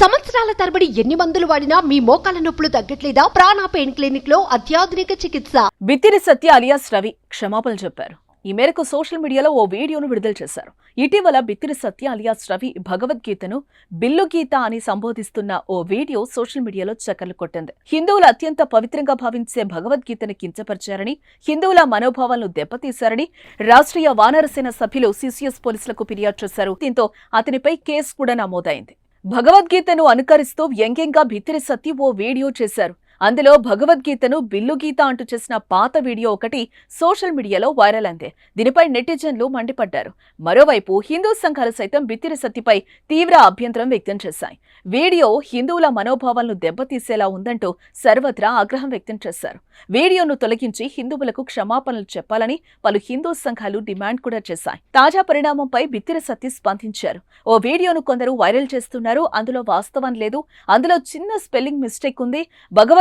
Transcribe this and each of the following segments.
సంవత్సరాల తరబడి ఎన్ని మందులు వాడినా మీ మోకాల నొప్పులు తగ్గట్లేదా? ప్రాణ పెయిన్ క్లినిక్లో అత్యాధునిక చికిత్స. బిత్తిరి సత్య అలియాస్ రవి క్షమాపణలు చెప్పారు. ఈ మేరకు సోషల్ మీడియాలో ఓ వీడియోను విడుదల చేశారు. ఇటీవల బిత్తిరి సత్య అలియాస్ రవి భగవద్గీతను బిల్లు గీత అని సంబోధిస్తున్న ఓ వీడియో సోషల్ మీడియాలో చక్కర్లు కొట్టింది. హిందువులు అత్యంత పవిత్రంగా భావించే భగవద్గీతను కించపరిచారని హిందువుల మనోభావాలను దెబ్బతీశారని రాష్ట్రీయ వానరసేన సభ్యులు సిసిఎస్ పోలీసులకు ఫిర్యాదు చేశారు. దీంతో అతనిపై కేసు కూడా నమోదైంది. భగవద్గీతను అనుకరిస్తూ వ్యంగ్యంగా భిత్తిరి సత్తి ఓ వీడియో చేశారు. అందులో భగవద్గీతను బిల్లు గీత అంటూ చేసిన పాత వీడియో ఒకటి సోషల్ మీడియాలో వైరల్ అందే దీనిపై నెటిజన్లు మండిపడ్డారు. మరోవైపు హిందూ సంఘాలు సైతం బిత్తిరి సత్తిపై తీవ్ర అభ్యంతరం వ్యక్తం చేశాయి. వీడియో హిందువుల మనోభావాలను దెబ్బతీసేలా ఉందంటూ సర్వత్రా ఆగ్రహం వ్యక్తం చేశారు. వీడియోను తొలగించి హిందువులకు క్షమాపణలు చెప్పాలని పలు హిందూ సంఘాలు డిమాండ్ కూడా చేశాయి. తాజా పరిణామంపై బిత్తిరి సత్తి స్పందించారు. ఓ వీడియోను కొందరు వైరల్ చేస్తున్నారు. అందులో వాస్తవం లేదు. అందులో చిన్న స్పెల్లింగ్ మిస్టేక్ ఉంది.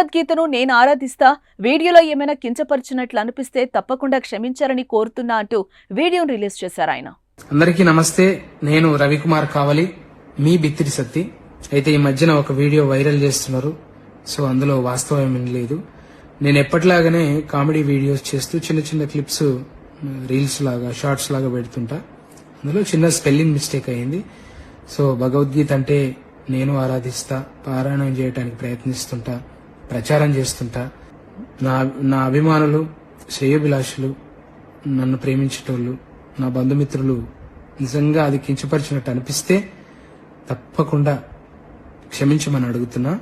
భగవద్గీతను నేను ఆరాధిస్తా వీడియోలో ఏమైనా కించపరిచినట్లు అనిపిస్తే తప్పకుండా క్షమించారని కోరుతున్నా అంటూ వీడియోను రిలీజ్ చేశారు ఆయన. అందరికీ నమస్తే నేను రవికుమార్ కావలి మీ బిత్తిరి సత్తి. అయితే ఈ మధ్యన ఒక వీడియో వైరల్ చేస్తున్నారు సో అందులో వాస్తవం ఏమీ లేదు. నేను ఎప్పటిలాగానే కామెడీ వీడియోస్ చేస్తూ చిన్న చిన్న క్లిప్స్ రీల్స్ లాగా షార్ట్స్ లాగా పెడుతుంటా. అందులో చిన్న స్పెల్లింగ్ మిస్టేక్ అయింది. సో భగవద్గీత అంటే నేను ఆరాధిస్తా పారాయణం చేయడానికి ప్రయత్నిస్తుంటా. ప్రచారం చేస్తుంటా. నా నా అభిమానులు శ్రేయోభిలాషులు నన్ను ప్రేమించేటోళ్ళు నా బంధుమిత్రులు నిజంగా అది కించపరిచినట్టు అనిపిస్తే తప్పకుండా క్షమించమని అడుగుతున్నా.